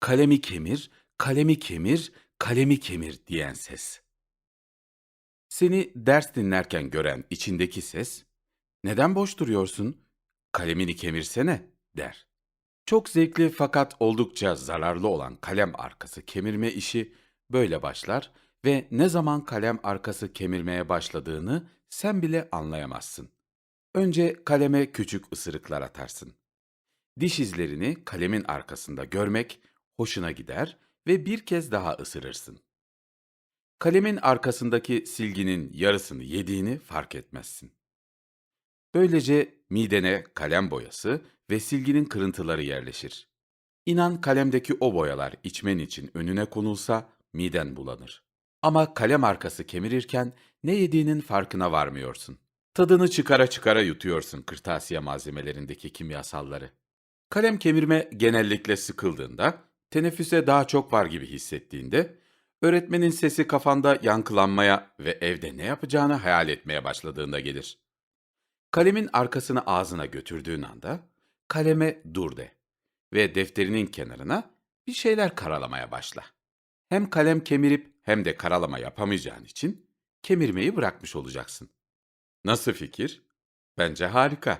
Kalemi kemir, kalemi kemir, kalemi kemir diyen ses. Seni ders dinlerken gören içindeki ses, neden boş duruyorsun? Kalemini kemirsene der. Çok zevkli fakat oldukça zararlı olan kalem arkası kemirme işi böyle başlar ve ne zaman kalem arkası kemirmeye başladığını sen bile anlayamazsın. Önce kaleme küçük ısırıklar atarsın. Diş izlerini kalemin arkasında görmek hoşuna gider ve bir kez daha ısırırsın. Kalemin arkasındaki silginin yarısını yediğini fark etmezsin. Böylece midene kalem boyası ve silginin kırıntıları yerleşir. İnan kalemdeki o boyalar içmen için önüne konulsa miden bulanır. Ama kalem arkası kemirirken ne yediğinin farkına varmıyorsun. Tadını çıkara çıkara yutuyorsun kırtasiye malzemelerindeki kimyasalları. Kalem kemirme genellikle sıkıldığında, teneffüse daha çok var gibi hissettiğinde, öğretmenin sesi kafanda yankılanmaya ve evde ne yapacağını hayal etmeye başladığında gelir. Kalemin arkasını ağzına götürdüğün anda kaleme dur de ve defterinin kenarına bir şeyler karalamaya başla. Hem kalem kemirip hem de karalama yapamayacağın için kemirmeyi bırakmış olacaksın. Nasıl fikir? Bence harika.